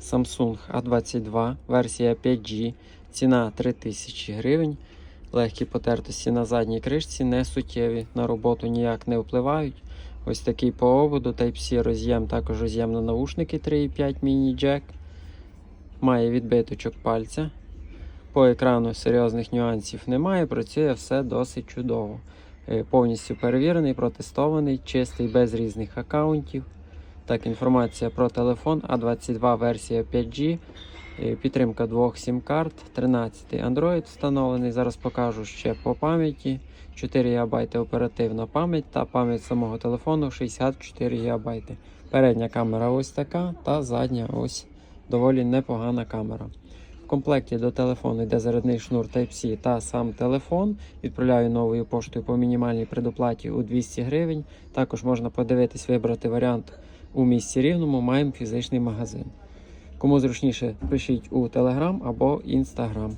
Samsung A22, версія 5G, ціна 3000 гривень. Легкі потертості на задній кришці, не суттєві, на роботу ніяк не впливають. Ось такий по ободу Type-C роз'єм, також роз'єм на наушники 3.5 міні-джек. Має відбиточок пальця. По екрану серйозних нюансів немає, працює все досить чудово. Е, Повністю перевірений, протестований, чистий, без різних аккаунтів. Так, інформація про телефон A22 версія 5G, е, підтримка двох сім-карт, 13 Android встановлений. Зараз покажу ще по пам'яті. 4 ГБ оперативна пам'ять та пам'ять самого телефону 64 ГБ. Передня камера ось така, та задня ось доволі непогана камера. В комплекті до телефону йде зарядний шнур Type-C та сам телефон. Відправляю новою поштою по мінімальній предоплаті у 200 гривень. Також можна подивитись, вибрати варіант у місті рівному. Маємо фізичний магазин. Кому зручніше, пишіть у Телеграм або Instagram.